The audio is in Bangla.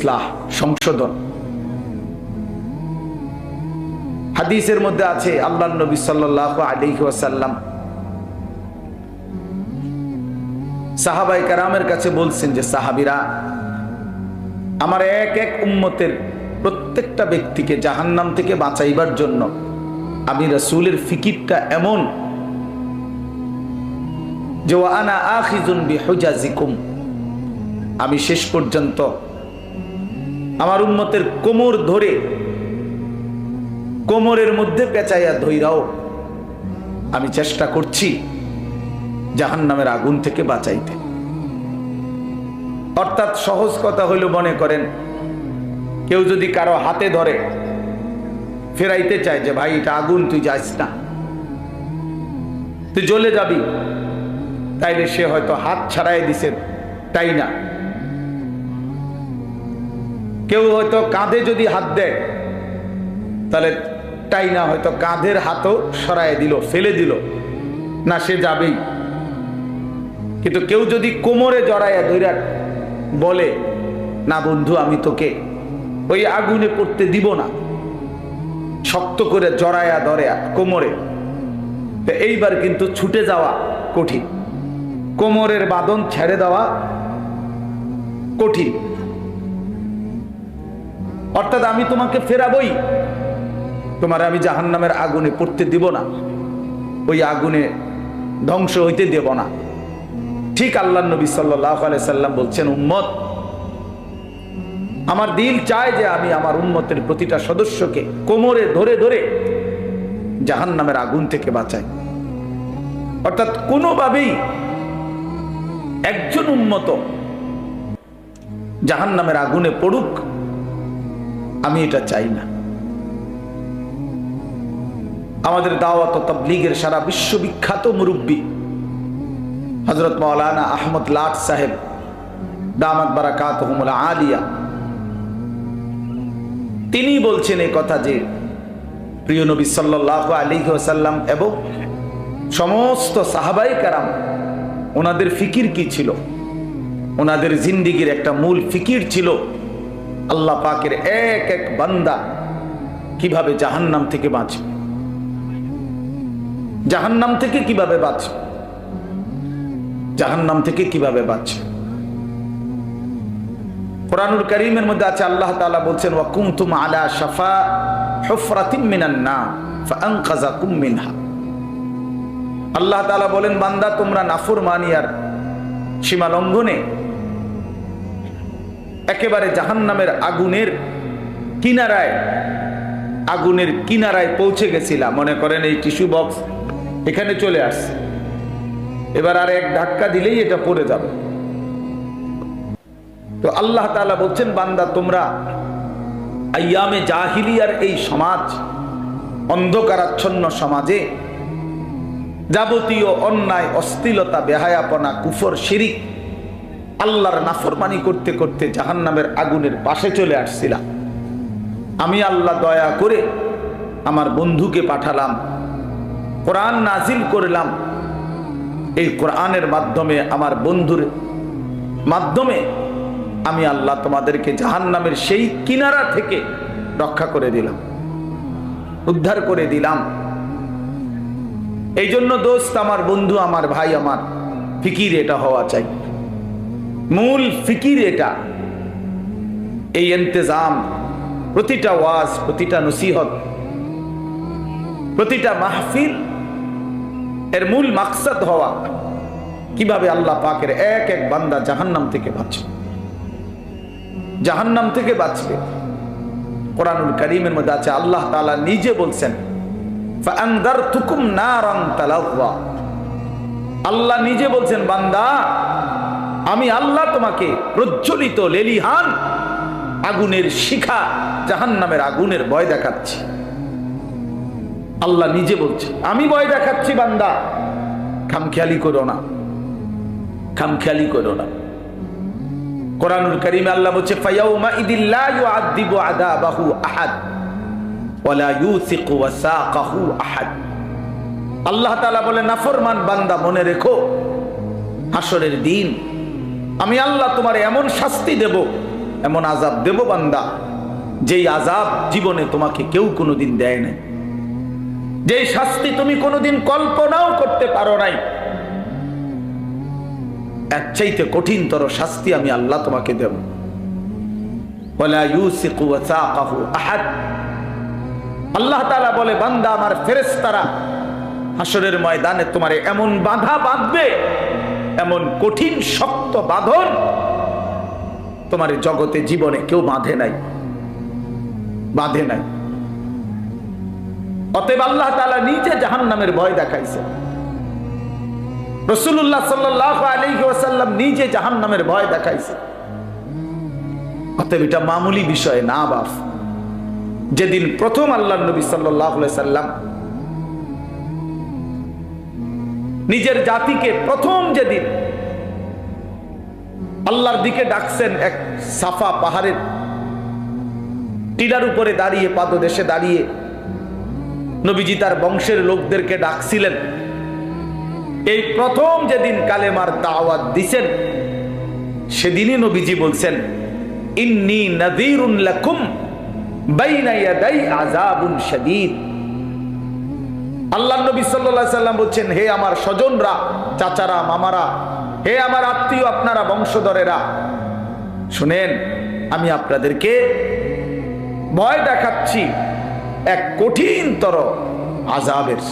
ইসলাহ, সংশোধন। হাদিসের মধ্যে আছে আল্লাহ নবী সাল্লাহ আলাইহি ওয়াসাল্লাম সাহাবাই কারামের কাছে বলছেন যে, সাহাবিরা, আমার এক এক উম্মতের প্রত্যেকটা ব্যক্তিকে জাহান্নাম থেকে বাঁচাইবার জন্য আমি রসুলের ফিকিরটা এমন যে আনা আখিজুন বিহুজাজিকুম। আমি শেষ পর্যন্ত আমার উন্মতের কোমর ধরে কোমরের মধ্যে পেঁচাইয়া ধৈরাও আমি চেষ্টা করছি জাহান নামের আগুন থেকে বাঁচাইতে। অর্থাৎ সহজ কথা হইল মনে করেন, কেউ যদি কারও হাতে ধরে, ফেরাইতে চায় যে, ভাই, এটা আগুন, তুই যাস না। তুই জ্বলে যাবি। তাইলে সে হয়তো হাত ছাড়াই দিছে, তাই না? কেউ হয়তো কাঁধে যদি হাত দেয়, তাহলে তাই না হয়তো কাঁধের হাতও সরায় দিল, ফেলে দিল, না সে যাবেই। কিন্তু কেউ যদি কোমরে জড়াইয়া ধৈরা বলে, না বন্ধু, আমি তোকে ওই আগুনে পড়তে দিব না। শক্ত করে জড়ায়া ধরে কোমরে। তো এইবার কিন্তু ছুটে যাওয়া কঠিন। কোমরের বাঁধন ছেড়ে দেওয়া কঠিন। অর্থাৎ আমি তোমাকে ফেরাবই। তোমার আমি জাহান নামের আগুনে পড়তে দিব না। ওই আগুনে ধ্বংস হইতে দেব না। ঠিক আল্লাহ নবী সাল্লাহ সাল্লাম বলছেন, উম্মত, আমার দিল চায় যে আমি আমার উন্মতের প্রতিটা সদস্যকে কোমরে ধরে ধরে জাহান নামের আগুন থেকে বাঁচাই। অর্থাৎ কোনোভাবেই একজন উন্মত জাহান নামের আগুনে পড়ুক আমি এটা চাই না। আমাদের দাওয়াত তাবলীগের সারা বিশ্ববিখ্যাত মুরব্বী হজরত মৌলানা আহমদ লাট সাহেব, দামাত বারাকাত আলিয়া। তিনি বলছেন এই কথা যে, প্রিয় নবী সাল্লাহ আলী সাল্লাম এবং সমস্ত সাহাবাই কারাম, ওনাদের ফিকির কি ছিল? ওনাদের জিন্দিগির একটা মূল ফিকির ছিল আল্লাহ পাকের এক এক বান্দা কীভাবে জাহান্নাম থেকে বাঁচবে? জাহান্নাম থেকে কীভাবে বাঁচবে? জাহান্নাম থেকে কীভাবে বাঁচবে? কোরআনুল করিমের মধ্যে আছে, আল্লাহ তাআলা বলছেন, ওয়া কুনতুম আলা শাফা হুফরাতিন মিনান না ফাআনকাযাকুম মিনহা। আল্লাহ তাআলা বলেন, বান্দা, তোমরা নাফরমানিয়ার সীমা লঙ্ঘনে একেবারে জাহান্নামের আগুনের কিনারায় আগুনের কিনারায় পৌঁছে গেছিলাম। মনে করেন এই টিস্যু বক্স এখানে চলে আসছে। এবার আর এক ধাক্কা দিলেই এটা পড়ে যাবে। তো আল্লাহ তাআলা বলছেন, বান্দা, তোমরা আয়ামে জাহিলিয়ার এই সমাজ, অন্ধকারাচ্ছন্ন সমাজে যাবতীয় অন্যায় অস্থিলতা বেহায়াপনা, কুফর, শিরিক আল্লাহর নাফরমানি করতে করতে জাহান্নামের আগুনের পাশে চলে আসছিলাম। আমি আল্লাহ দয়া করে আমার বন্ধুকে পাঠালাম, কোরআন নাজিল করলাম। এই কোরআনের মাধ্যমে আমার বন্ধুর মাধ্যমে আমি আল্লাহ তোমাদেরকে জাহান্নামের সেই কিনারা থেকে রক্ষা করে দিলাম, উদ্ধার করে দিলাম। এই জন্য দোস্ত, আমার বন্ধু, আমার ভাই, আমার ফিকির এটা হওয়া চাই। মূল ফিকির এটা। এই ইন্তজাম, প্রতিটা ওয়াজ, প্রতিটা নসিহত, প্রতিটা মাহফিল, এর মূল মাকসাদ হওয়া, কীভাবে আল্লাহ পাকের এক এক বান্দা জাহান্নাম থেকে বাঁচবে। জাহান্নাম থেকে বাঁচবে। কোরআনুল করিমের মধ্যে আছে, আল্লাহ তাআলা নিজে বলছেন ফাআনদারতুকুম নারান তালাওয়া আল্লাহ নিজে বলছেন, বান্দা, আমি আল্লাহ তোমাকে প্রজ্বলিত লেলিহান আগুনের শিখা, জাহান্নামের আগুনের ভয় দেখাচ্ছি। আল্লাহ নিজে বলছে, আমি ভয় দেখাচ্ছি, বান্দা, খামখেয়ালি করো না, খামখেয়ালি করো না। কোরআনুল করিমে আল্লাহ বলছে, ফায়াউমা ইদিল্লা আহাদ ওয়ালা ইউসিকু ওয়াসাকাহু আহাদ। আল্লাহ তালা বলে, নাফরমান বান্দা, মনে রেখো হাসরের দিন আমি আল্লাহ তোমার এমন শাস্তি দেব, এমন আজাব দেব বান্দা, যেই আজাব জীবনে তোমাকে কেউ কোনোদিন দেয় নাই। যেই শাস্তি তুমি কোনোদিন কল্পনাও করতে পারো নাই। এর চাইতে কঠিনতর শাস্তি আমি আল্লাহ তোমাকে দেব। আল্লাহ তাআলা বলে, বান্দা, আমার ফেরেশতারা হাসরের ময়দানে তোমারে এমন বাধা বাঁধবে, এমন কঠিন শক্ত বাঁধন তোমার জগতে জীবনে কেউ বাঁধে নাই বাঁধে নাই। অতএব আল্লাহ তাআলা নিজে জাহান্নামের ভয় দেখাইছে। রসুল্লাহ সাল্লাহ আলাইহি ওয়াসাল্লাম নিজে জাহান্নামের ভয় দেখাইছে। অতএব এটা মামুলি বিষয় না বাপ। যেদিন প্রথম আল্লাহ নবী সাল্লাহ সাল্লাম নিজের জাতিকে প্রথম যেদিন আল্লাহর দিকে ডাকছেন এক সাফা পাহাড়ের টিলার উপরে দাঁড়িয়ে, পাদদেশে দাঁড়িয়ে নবীজি তার বংশের লোকদেরকে ডাকছিলেন। এই প্রথম যেদিন কালেমার দাওয়াত দিছেন, সেদিনই নবীজি বলছেন, ইন্নি ইয়াদাই আযাবুন শাদীদ। আল্লাহ নবী সাল্লা সাল্লাম বলছেন, হে আমার স্বজনরা, চাচারা, মামারা, হে আমার আত্মীয় আপনারা বংশধরেরা, শুনেন, আমি আপনাদেরকে ভয় দেখাচ্ছি এক কঠিনতর আজাবের